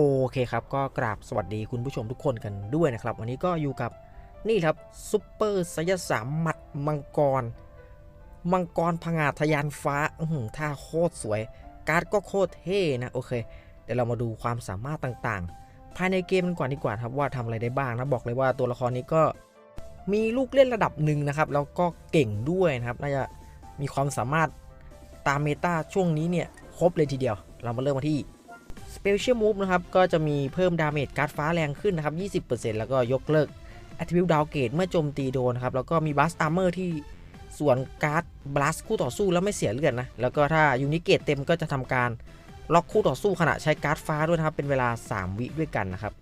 โอเคครับ ก็กราบสวัสดีคุณผู้ชมทุกคนกันด้วยนะครับ วันนี้ก็อยู่กับนี่ครับซุปเปอร์ไซยสามหมัดมังกร มังกรพงาทะยานฟ้าอื้อหือท่าโคตรสวย การ์ดก็โคตรเท่นะโอเค เดี๋ยวเรามาดูความสามารถต่างๆ ภายในเกมกันก่อนดีกว่าครับว่าทำอะไรได้บ้างนะบอกเลยว่าตัวละครนี้ก็มีลูกเล่นระดับหนึ่งนะครับแล้วก็เก่งด้วยนะครับน่าจะมีความสามารถตามเมตาช่วงนี้เนี่ยครบเลยทีเดียว เรามาเริ่มมาที่ Special Move นะครับก็จะมีเพิ่มดาเมจการ์ดฟ้าแรงขึ้นนะครับ 20%แล้วก็ยกเลิก Attribute Downgrade เมื่อโจมตีโดนครับ แล้วก็มี Blast Armor ที่ส่วนการ์ด Blast คู่ต่อสู้แล้วไม่เสียเลือดนะ แล้วก็ถ้ายูนิเกตเต็มก็จะทำการล็อกคู่ต่อสู้ขณะใช้การ์ดฟ้าด้วยนะครับ เป็นเวลา 3 วิด้วยกันนะครับ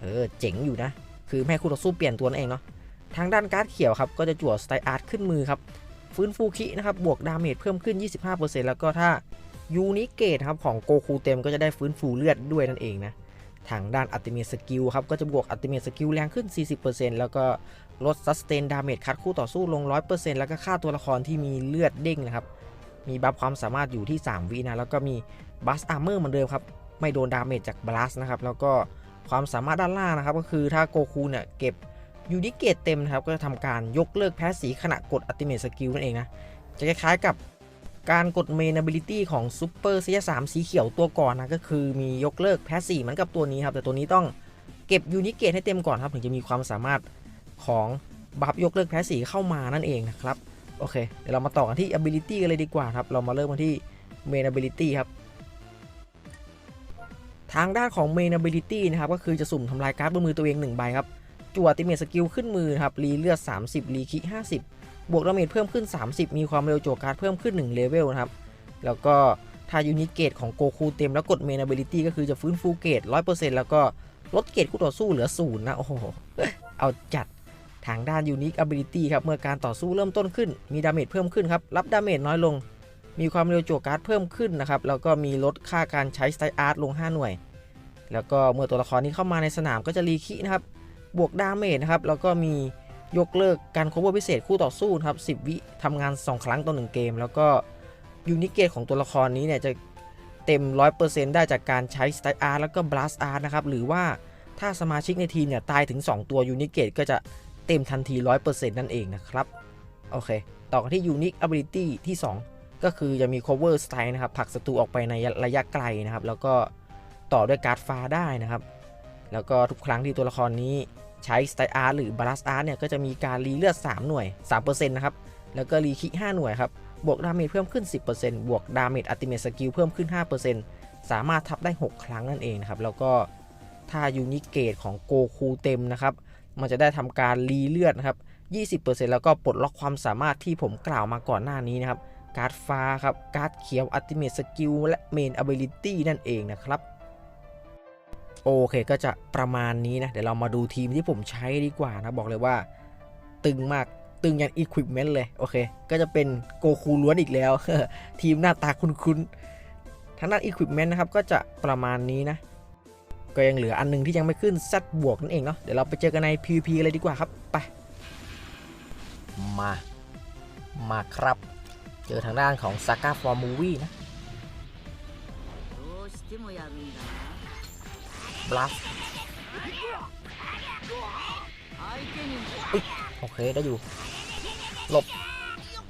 เออเจ๋งอยู่นะ คือไม่ให้คู่ต่อสู้เปลี่ยนตัวนั่นเองเนาะ ทางด้านการ์ดเขียวครับก็จะจั่วสไตล์อาร์ตขึ้นมือครับ ฟื้นฟูคินะครับบวกดาเมจเพิ่มขึ้น 25%แล้วก็ถ้า ยูนิเกตครับของโกคูเต็มก็จะได้ฟื้นฟูเลือดด้วยนั่นเองนะทางด้านอัติเมตสกิลครับก็จะบวกอัติเมตสกิลแรงขึ้น 40%แล้วก็ลดซัสเตนดาเมจคัดคู่ต่อสู้ลง 100%แล้วก็ค่าตัวละครที่มีเลือดเด้งนะครับ มีบัฟความสามารถอยู่ที่ 3 วินะ แล้วก็มีบัสอาร์เมอร์เหมือนเดิมครับ ไม่โดนดาเมจจากบลัสนะครับ แล้วก็ความสามารถด้านล่างนะครับ ก็คือถ้าโกคูเนี่ยเก็บยูนิเกตเต็มนะครับ ก็จะทำการยกเลิกแพ้สีขณะกดอัติเมตสกิลนั่นเองนะ จะคล้ายๆกับ การกดเมน ability ของซูเปอร์เซียสามสีเขียวตัวก่อนนะก็คือมียกเลิกแพสซีเหมือนกับตัวนี้ครับ แต่ตัวนี้ต้องเก็บยูนิเกตให้เต็มก่อนครับ ถึงจะมีความสามารถของบัฟยกเลิกแพสซีเข้ามานั่นเองนะครับ โอเค เดี๋ยวเรามาต่อกันที่ ability กันเลยดีกว่าครับ เรามาเริ่มกันที่ main ability ครับ ทางด้านของ main ability นะครับ ก็คือจะสุ่มทำลายการ์ดบนมือตัวเอง1ใบครับจั่วติเมตสกิลขึ้นมือครับรีเลือด 30รีคิ50 บวกดาเมจเพิ่มขึ้น 30 มีความเร็วโจวการ์ดเพิ่มขึ้น1เลเวลนะครับ แล้วก็ถ้ายูนิตเกตของโกคูเต็มแล้วกดเมน ability ก็คือจะฟื้นฟูเกต100%แล้วก็ลดเกตคู่ต่อสู้เหลือศูนย์นะ โอ้โห เอาจัดทางด้านยูนิค ability ครับ เมื่อการต่อสู้เริ่มต้นขึ้น มีดาเมจเพิ่มขึ้นครับ รับดาเมจน้อยลง มีความเร็วโจวการ์ดเพิ่มขึ้นนะครับ แล้วก็มีลดค่าการใช้สไตล์อาร์ตลง 5 หน่วย แล้วก็เมื่อตัวละครนี้เข้ามาในสนามก็จะรีคินะครับ บวกดาเมจนะครับ แล้วก็มี ยกเลิกการ cover พิเศษคู่ต่อสู้ครับ 10 วิทำงาน 2 ครั้งต่อ1เกม แล้วก็ยูนิเกตของตัวละครนี้เนี่ยจะเต็ม 100%ได้จากการใช้สไตล์อาร์แล้วก็บลัสอาร์นะครับ หรือว่าถ้าสมาชิกในทีมเนี่ยตายถึง 2 ตัวยูนิเกตก็จะเต็มทันที 100%นั่นเองนะครับ โอเค ต่อกันที่ Unique Ability ที่ 2 ก็คือจะมี cover style นะครับผลักศัตรูออกไปในระยะไกลนะครับ แล้วก็ต่อด้วยการ์ดฟ้าได้นะครับ แล้วก็ทุกครั้งที่ตัวละครนี้ใช้สไตอาร์หรือบาลัสอาร์เนี่ยก็จะมีการรีเลือด 3 หน่วย 3%นะครับ แล้วก็รีคิ5หน่วยครับ บวกดาเมจเพิ่มขึ้น 10%บวกดาเมจอัติเมตสกิลเพิ่มขึ้น 5%สามารถทับได้ 6 ครั้งนั่นเองนะครับ แล้วก็ถ้ายูนิเกตของโกคูเต็มนะครับ มันจะได้ทำการรีเลือดนะครับ 20%แล้วก็ปลดล็อกความสามารถที่ผมกล่าวมาก่อนหน้านี้นะครับ การ์ดฟ้าครับ การ์ดเขียวอัติเมตสกิลและเมน ability นั่นเองนะครับ โอเคก็จะประมาณนี้นะ เดี๋ยวเรามาดูทีมที่ผมใช้ดีกว่านะ บอกเลยว่า ตึงมากตึงยันอีควิปเมนต์เลย โอเค ก็จะเป็นโกคูล้วนอีกแล้ว ทีมหน้าตาคุ้นๆทางด้านอีควิปเมนต์นะครับ ก็จะประมาณนี้นะ ก็ยังเหลืออันนึงที่ยังไม่ขึ้นซัดบวกนั่นเองเนาะเดี๋ยวเราไปเจอกันใน PVP เลยดีกว่าครับไปมามาครับ เจอทางด้านของซาก้าฟอร์มูวี่นะ ลัสโอเค ได้อยู่ หลบ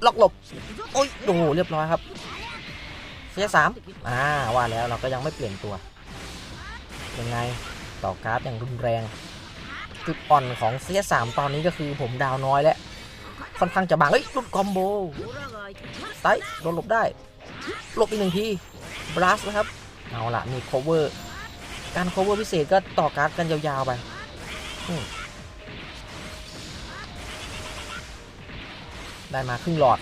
ล็อกหลบ โอ้ยโอ้โหเรียบร้อยครับเสียสามอ่า ว่าแล้วเราก็ยังไม่เปลี่ยนตัว ยังไง ต่อการ์ดอย่างรุนแรง จุดอ่อนของเสียสามตอนนี้ก็คือผมดาวน้อยแล้ว ค่อนข้างจะบางเฮ้ยหลุดคอมโบไตโดนหลบได้ หลบอีกหนึ่งทีบลัสนะครับ เอาละมี cover การ cover พิเศษก็ต่อการ์ดกันยาวๆไปได้มาครึ่งหลอด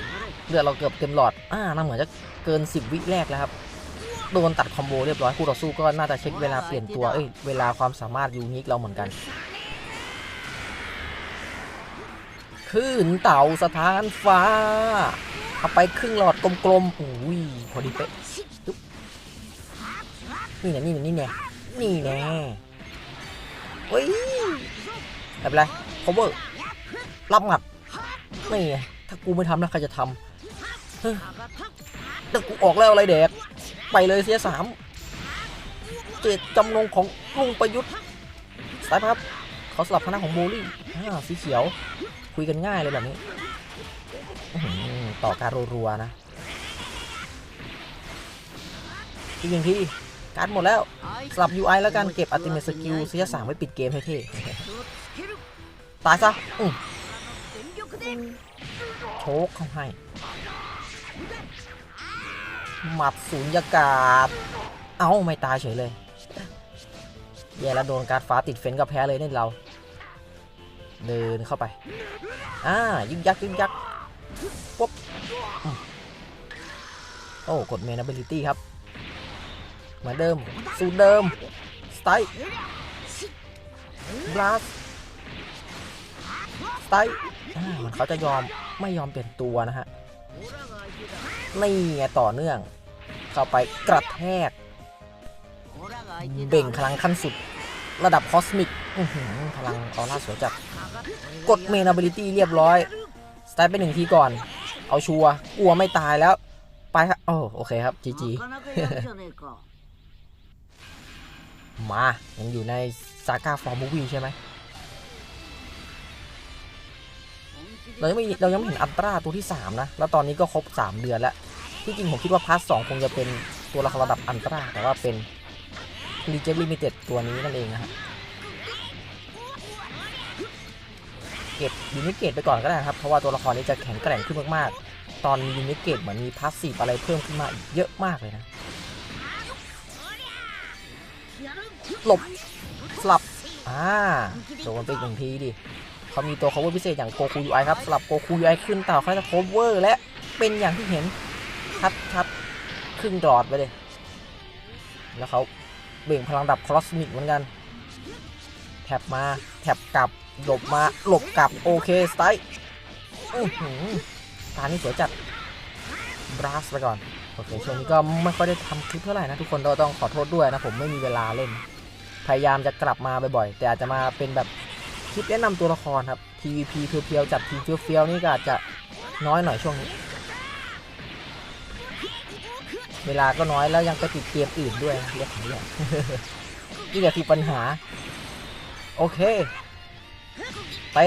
เลือดเราเกือบเต็มหลอด อ่าน่าเหมือนจะเกิน 10 วิแรกแล้วครับ โดนตัดคอมโบเรียบร้อยคู่ต่อสู้ก็น่าจะเช็คเวลาเปลี่ยนตัว เอ้ย เวลาความสามารถยูนิคเราเหมือนกันขึ้นเต่าสถานฟ้า เอาไปครึ่งหลอดกลมๆอุ้ยพอดีเป๊ะจุ๊บนี่แน่นี่แน่นี่แน่นี่แน่เฮ้ยไม่เป็นไร cover รับหมัดนี่ถ้ากูไม่ทำแล้วใครจะทำเฮ้ยแต่กูออกแล้วอะไรแดก ไปเลยเสียสาม เจตจำนงของลุงประยุทธ์สายครับเขาสลับคณะของโบลิ่สีเขียว คุยกันง่ายเลยแบบนี้ ต่อการรัวๆนะอีกหนึ่งที่ การ์ดหมดแล้ว สลับ UI แล้วกันเก็บอัติเมตสกิลเสียสามไว้ปิดเกมให้เท่ตายซะอื้อโชกเข้าให้ หมัดสูญญากาศ เอ้า ไม่ตายเฉยเลยแย่แล้วโดนการ์ดฟ้าติดเฟนก็แพ้เลยนี่เรา เดินเข้าไป อ่า ยึกยักยึกยักปุ๊บโอ้ กดเมน ability ครับ เหมือนเดิม สูตรเดิม สไตล์บลัสสไตล์เหมันเขาจะยอมไม่ยอมเปลี่ยนตัวนะฮะ นี่ไงต่อเนื่อง เข้าไปกระแทก เบ่งพลังขั้นสุด ระดับคอสมิกพลังออร่าสวยจัดกดเมน ability เรียบร้อย สไตล์ไปหนึ่งทีก่อน เอาชัวร์กลัวไม่ตายแล้ว ไปครับโอ้โอเคครับจีจี มายังอยู่ในซาก้าฟอร์มูวี่ใช่ไหมเรายังไม่เรายังไม่เห็นอัลตร้าตัวที่ 3 นะ แล้วตอนนี้ก็ครบ 3 เดือนแล้ว ที่จริงผมคิดว่าพาร์ทสคงจะเป็นตัวละครระดับอัลตร้าแต่ว่าเป็นรีเจนลิมิเต็ดตัวนี้นั่นเองนะฮะเก็บยูนิเกตไปก่อนก็ได้ครับ เพราะว่าตัวละครนี้จะแข็งแกร่งขึ้นมากๆ ตอนมียูนิเกตเหมือนมีพาสซีฟอะไรเพิ่มขึ้นมาอีกเยอะมากเลยนะ หลบสลับอ่าโดนไปหนึ่งทีดิเขามีตัว cover พิเศษอย่างโกคู UI ครับสลับโกคู UI ขึ้นต่าเขาจะ cover และเป็นอย่างที่เห็นชัดชัดครึ่งดอดไปเลย แล้วเขาเบ่งพลังดับคลอสมิกเหมือนกัน แท็บมา แท็บกลับ หลบมา หลบกลับ โอเค สไตล์อื้อหือตานี่สวยจัด บราสไปก่อน โอเค ช่วงนี้ก็ไม่ค่อยได้ทำคลิปเท่าไหร่นะทุกคนเราต้องขอโทษด้วยนะ ผมไม่มีเวลาเล่น พยายามจะกลับมาบ่อยๆแต่อาจจะมาเป็นแบบคลิปแนะนำตัวละครครับ PVP เพียวๆจัดทีมเฟี้ยวๆนี่ก็อาจจะน้อยหน่อยช่วงนี้ เวลาก็น้อยแล้วยังไปติดเกมอื่นด้วยเรียกของเรียกนี่แหละคือปัญหา โอเค ไป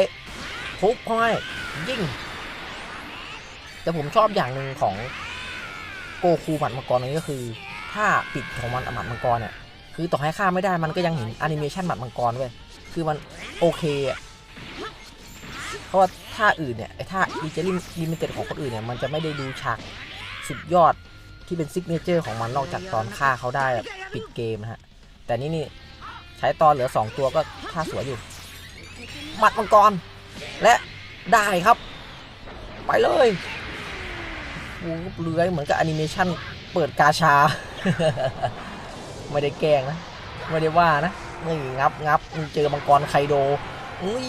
ทุบเข้าให้ยิ่ง แต่ผมชอบอย่างหนึ่งของโกคูหมัดมังกรนี้ก็คือ ถ้าปิดของมันหมัดมังกรเนี่ย คือต่อให้ฆ่าไม่ได้มันก็ยังเห็นแอนิเมชันหมัดมังกรเว้ยคือมันโอเคอะเพราะว่าท่าอื่นเนี่ยไอ้ท่าดิจิลิมลิมิเต็ดของคนอื่นเนี่ยมันจะไม่ได้ดูฉากสุดยอดที่เป็นซิกเนเจอร์ของมันนอกจากตอนฆ่าเขาได้ปิดเกมนะฮะ แต่นี่นี่ใช้ตอนเหลือ 2 ตัวก็ท่าสวยอยู่หมัดมังกร และได้ครับ ไปเลยโอ้โหเลื้อยเหมือนกับแอนิเมชันเปิดกาชา ไม่ได้แกล้งนะ ไม่ได้ว่านะนี่งับงับเจอมังกรไคโดอุ้ย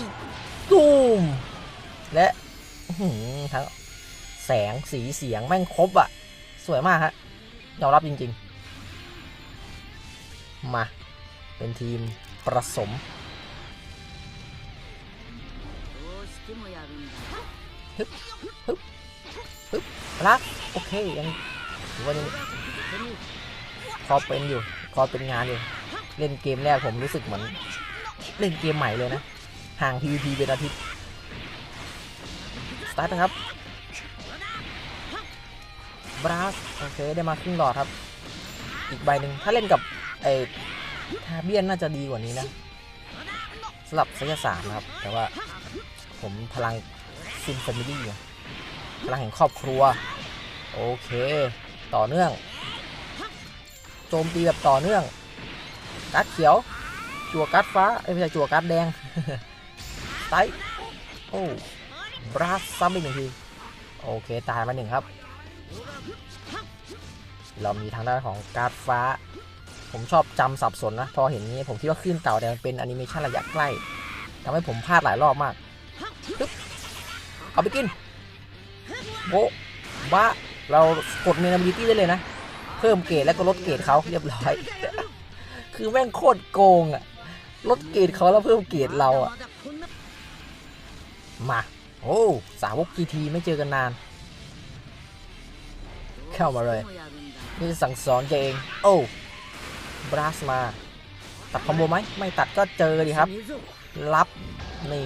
ตูมและทั้งแสงสีเสียงแม่งครบอะ สวยมากฮะยอมรับจริง ๆ มา เป็นทีมประสมฮึบฮึบฮึบรักโอเคยังว่านพอเป็นอยู่ พอเป็นงานอยู่เล่นเกมแรกผมรู้สึกเหมือน เล่นเกมใหม่เลยนะ ห่าง PVP เป็นอาทิตย์ สตาร์ทนะครับ บราส โอเค ได้มาครึ่งหลอดครับ อีกใบหนึ่งถ้าเล่นกับไอ้ทาเบียนน่าจะดีกว่านี้นะสำหรับไซยสามครับ แต่ว่าผมพลังซินแฟมิลี่พลังแห่งครอบครัว โอเค ต่อเนื่อง โจมตีแบบต่อเนื่องการ์ดเขียว จั่วการ์ดฟ้าเอ้ยไม่ใช่จั่วการ์ดแดงไตโอ้บราสซ้ำอีกหนึ่งที โอเค ตายมาหนึ่งครับ เรามีทางด้านของการ์ดฟ้า ผมชอบจำสับสนนะ พอเห็นนี้ผมคิดว่าคลื่นเต่าแต่มันเป็นแอนิเมชันระยะใกล้ทำให้ผมพลาดหลายรอบมากเอาไปกินโบะบ้าเรากดเมน ability ได้เลยนะ เพิ่มเกรดแล้วก็ลดเกรดเขาเรียบร้อย คือแม่งโคตรโกงอะลดเกรดเขาแล้วเพิ่มเกรดเราอะมา โอ้สาวกกีทีไม่เจอกันนาน เข้ามาเลย นี่สั่งสอนแกเอง โอ้บราสมา ตัดคอมโบไหม ไม่ตัดก็เจอดีครับ รับนี่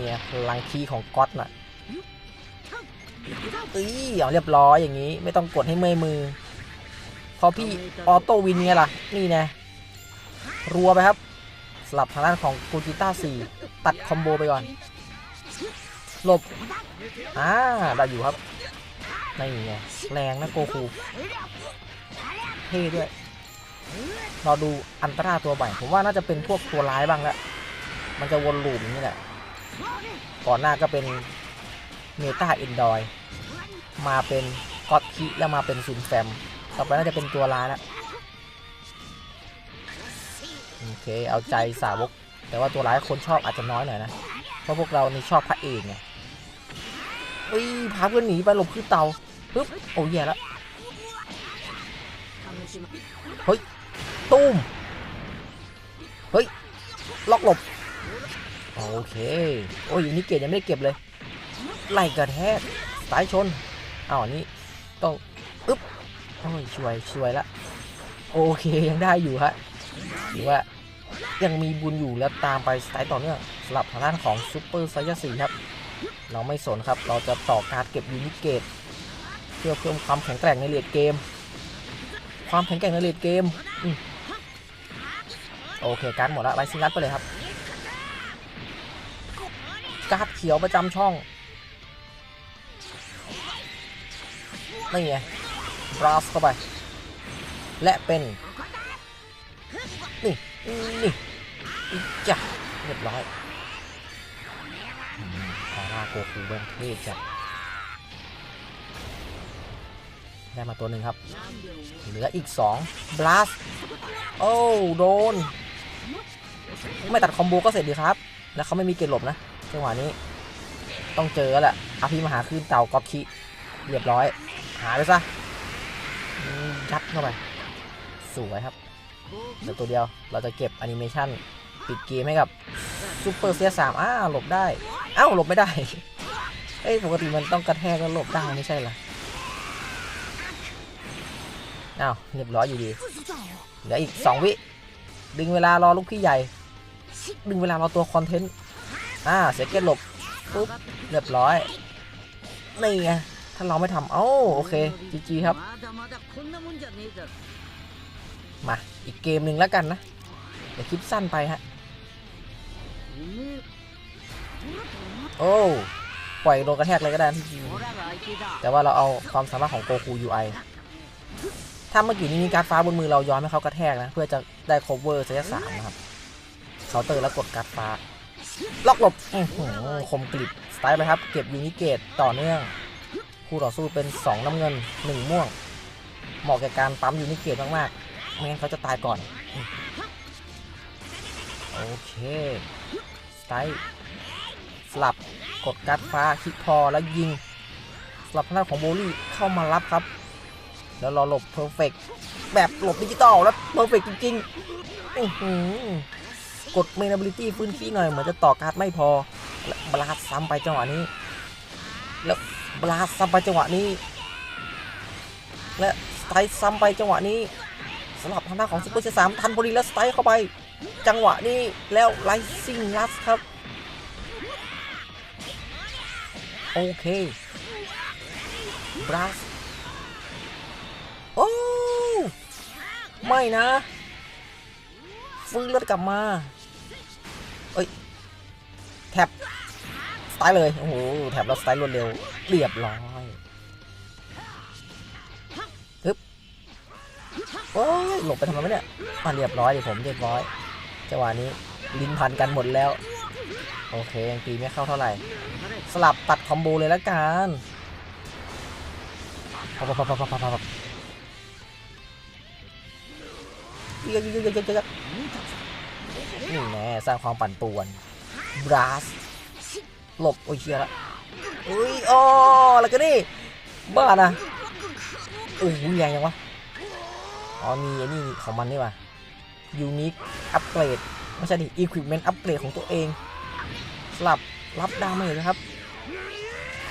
ลังคีของก๊อตน่ะอีเอเรียบร้อยอย่างนี้ ไม่ต้องกดให้เมื่อยมือ พอพี่ออโต้วินไงล่ะ นี่แน่รัวไปครับ สลับทางด้านของกูจิต้า4ตัดคอมโบไปก่อน หลบ อ่า ได้อยู่ครับนี่ไงแรงนะโกคูเท่ด้วยรอดูอันตราตัวใหม่ ผมว่าน่าจะเป็นพวกตัวร้ายบ้างแล้ว มันจะวนลูปอย่างนี้แหละ ก่อนหน้าก็เป็นเมตาเอนดอย มาเป็นก็อตคิแล้วมาเป็นซุนแฟม ต่อไปน่าจะเป็นตัวร้ายแล้วโอเคเอาใจสาวก แต่ว่าตัวร้ายคนชอบอาจจะน้อยหน่อยนะเพราะพวกเรานี่ชอบพระเอกไงเฮ้ยพาเพื่อนหนีไปหลบขึ้นเตาปึ๊บโอ้ยแย่แล้วตุ้มเฮ้ยล็อกหลบโอเค โอ้ยยูนิเกตยังไม่ได้เก็บเลย ไล่กระแทกสายชนอ้าวอันนี้ต้องอึ๊บ โอ้ยช่วยช่วยละ โอเคยังได้อยู่ฮะถือว่ายังมีบุญอยู่แล้วตามไปสไตล์ต่อเนื่องสลับทางด้านของซูเปอร์ไซยาสีครับ เราไม่สนครับ เราจะต่อการเก็บยูนิเกต เพื่อเพิ่มความแข็งแกร่งในเลดเกม ความแข็งแกร่งในเลดเกมอมโอเคการหมดแล้วไลซิงรัดไปเลยครับการ์ดเขียวประจำช่องนี่ไง บราสเข้าไป และเป็นนี่นี่อีจ้ะเรียบร้อยอืมอร่าโกคูเบงเทพจ้ะได้มาตัวหนึ่งครับ เหลืออีก2บลัสโอ้โดน ไม่ตัดคอมโบก็เสร็จดีครับ แล้วเขาไม่มีเกณฑ์หลบนะจังหวะนี้ ต้องเจอแล้วแหละอภิมหาขึ้นเต่ากอบคิ เรียบร้อย หายไปซะ ยัดเข้าไปสวยครับเดี๋ยวตัวเดียวเราจะเก็บแอนิเมชันปิดเกมให้กับซูเปอร์เซียสามอ้าหลบได้อ้าวหลบไม่ได้เอ้ยปกติมันต้องกระแทกแล้วหลบได้ไม่ใช่เหรออ้าวเรียบร้อยอยู่ดีเหลืออีก2วิดึงเวลารอลูกพี่ใหญ่ ดึงเวลารอตัวคอนเทนต์อ่าเสียเกตหลบปุ๊บเรียบร้อยนี่ไง ถ้าเราไม่ทำเอ้าโอเคจีจีครับ มา อีกเกมหนึ่งแล้วกันนะเดี๋ยวคลิปสั้นไปฮะ โอ้ปล่อยโดนกระแทกเลยก็ได้ที่แต่ว่าเราเอาความสามารถของโกคูยูไอถ้าเมื่อกี้นี้มีการฟ้าบนมือเราย้อนให้เขากระแทกนะ เพื่อจะได้ cover เซตสามนะครับเคาน์เตอร์แล้วกดการฟ้า ล็อกหลบคมกริบสไตล์ไปครับ เก็บยูนิเกตต่อเนื่อง คู่ต่อสู้เป็น 2 น้ำเงิน 1 ม่วง เหมาะแก่การปั๊มยูนิเกตมากๆไม่งั้นเขาจะตายก่อน โอเคสไตล์สลับกดการ์ดฟ้าคลิกพอแล้วยิงสลับทางด้านของโบลี่เข้ามารับครับ แล้วรอหลบเพอร์เฟกแบบหลบดิจิตอลแล้วเพอร์เฟกจริงๆกดเมน a บิลิตี้ฟื้นขี้หน่อย เหมือนจะต่อการ์ดไม่พอ บลาสซ้ำไปจังหวะนี้ แล้ว บลาสซ้ำไปจังหวะนี้ และสไตล์ซ้ำไปจังหวะนี้สลับทางด้าของซุปเปอร์เซสามทันพอดีแล้วสไตล์เข้าไป จังหวะนี้แล้วไลซิงลัสครับ โอเคบราสโอ้ไม่นะ ฟื้นเลือดกลับมา เอ้ย แท็บ ไตล์เลย โอ้โหแท็บแล้วสไตล์รวดเร็ว เรียบร้อยฮึบโอ้ยหลบไปทำไมเนี่ยอะเรียบร้อยดี๋ยวผมเรียบร้อยจังหวะนี้ลิ้นพันกันหมดแล้ว โอเคยังตีไม่เข้าเท่าไหร่ สลับตัดคอมโบเลยละกันปับปับปับปับปับเยอะเยอะเยอะเยอะนี่แน่สร้างความปั่นป่วนบราส หลบ โอ้ยเชียละอุ้ยอ๋อแล้วก็นี่ บ้านะโอ้โหแรงยังวะ อ๋อ มีไอ้นี่ของมันนี่ว่ะยูนิคอัปเกรดไม่ใช่ดิอีควิปเมนต์อัปเกรดของตัวเอง สลับรับดาเมจนะครับ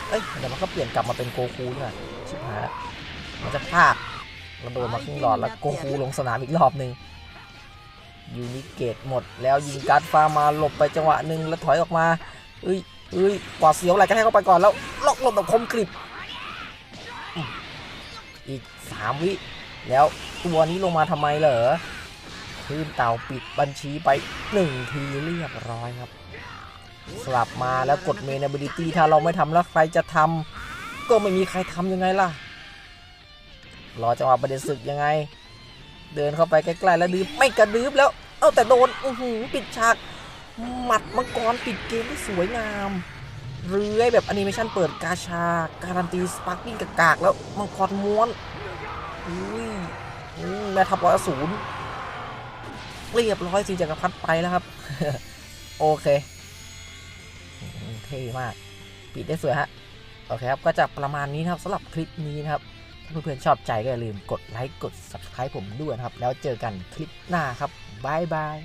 เอ้ยเดี๋ยวมันก็เปลี่ยนกลับมาเป็นโกคูนี่แหละชิบหายล้วมันจะพลาดเราโดนมาครึ่งหลอดแล้วโกคูลงสนามอีกรอบหนึ่งยูนิเกตหมดแล้วยิงการ์ดฟ้ามาหลบไปจังหวะหนึ่งแล้วถอยออกมาเอ้ย เอ้ยกว่าเสียวไหลกระแทกเข้าไปก่อนแล้วล็อกหลบแบบคมกริบอืมอีก3วิ แล้วตัวนี้ลงมาทำไมเหรอพื้นเต่าปิดบัญชีไป1ทีเรียบร้อยครับสลับมาแล้วกดเมน a บิลิตี้ถ้าเราไม่ทำแล้วใครจะทำก็ไม่มีใครทำยังไงล่ะ รอจังหวะประเด็นศึกยังไง เดินเข้าไปใกล้ๆแล้วดื้อไม่กระดืบแล้ว เอาแต่โดนอือหือปิดฉาก หมัดมังกรปิดเกมได้สวยงาม เรือยแบบอนิเมชันเปิดกาชา การันตีสปาร์กิ้งกากๆแล้วมังกรม้วนอุ้ยแม่ทัพร้อยอสูรเรียบร้อยสิจักรพรรดิไปแล้วครับ โอเคเท่มาก ปิดได้สวยฮะ โอเคครับ ก็จะประมาณนี้นะครับสำหรับคลิปนี้นะครับ ถ้าเพื่อนๆชอบใจก็อย่าลืมกดไลค์ กด subscribe ผมด้วยนะครับ แล้วเจอกันคลิปหน้าครับบายบาย